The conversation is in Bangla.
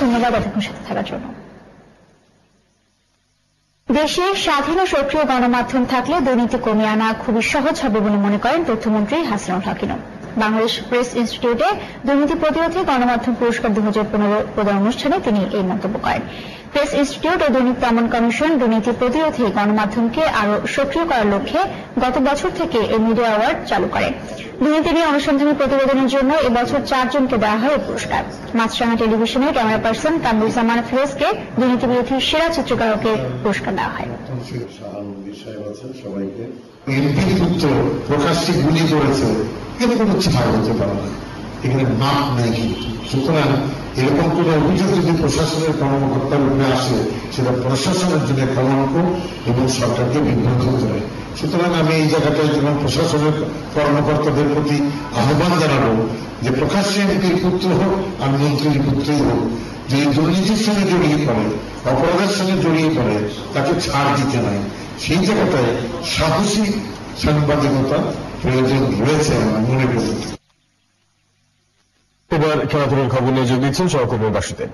ধন্যবাদ এতক্ষণ সাথে থাকার জন্য। দেশে স্বাধীন ও সক্রিয় গণমাধ্যম থাকলে দুর্নীতি কমিয়ে আনা খুবই সহজ হবে বলে মনে করেন তথ্যমন্ত্রী হাসিনুল হাকিম বাংলাদেশ প্রেস ইনস্টিটিউটে দুর্নীতি প্রতিরোধে গণমাধ্যম পুরস্কার দু হাজার পনেরো প্রদান অনুষ্ঠানে তিনি এই মন্তব্য করেন। প্রেস ইনস্টিটিউট ও দুর্নীতি দমন কমিশন দুর্নীতি প্রতিরোধে গণমাধ্যমকে আরও সক্রিয় করার লক্ষ্যে গত বছর থেকে এই মিডিয়া অ্যাওয়ার্ড চালু করে। দুর্নীতি নিয়ে অনুসন্ধানী প্রতিবেদনের জন্য এবছর চারজনকে দেওয়া হয় এই পুরস্কার। মাছরাঙা টেলিভিশনের ক্যামেরা পার্সন কামরুজ্জামান ফিরোজকে দুর্নীতি বিরোধী সেরা চিত্রকারকে পুরস্কার দেওয়া হয়। এমপির পুত্র প্রকাশ্যে গুলি করেছে। এর কোনো ছাড় হতে এখানে মাপ নেই কিন্তু। সুতরাং এরকম কোন অভিযোগ যদি প্রশাসনের কর্মকর্তার উপরে আসে, সেটা প্রশাসনের জন্য কলঙ্ক এবং সরকারকে বিভ্রান্ত করে। সুতরাং আমি এই জায়গাটায় যেমন প্রশাসনের কর্মকর্তাদের প্রতি আহ্বান জানাব যে প্রকাশ্যে এমপির পুত্র হোক আর মন্ত্রীর পুত্রই হোক, যে দুর্নীতির সঙ্গে জড়িয়ে পড়ে, অপরাধের সঙ্গে জড়িয়ে পড়ে, তাকে ছাড় দিতে নাই সেই জায়গাটায় সাহসী সাংবাদিকতা প্রয়োজন রয়েছে আমার মনে করি। এবার খেলাধুলার খবর নিয়ে যোগ দিচ্ছেন সহকর্মী বাসুদেব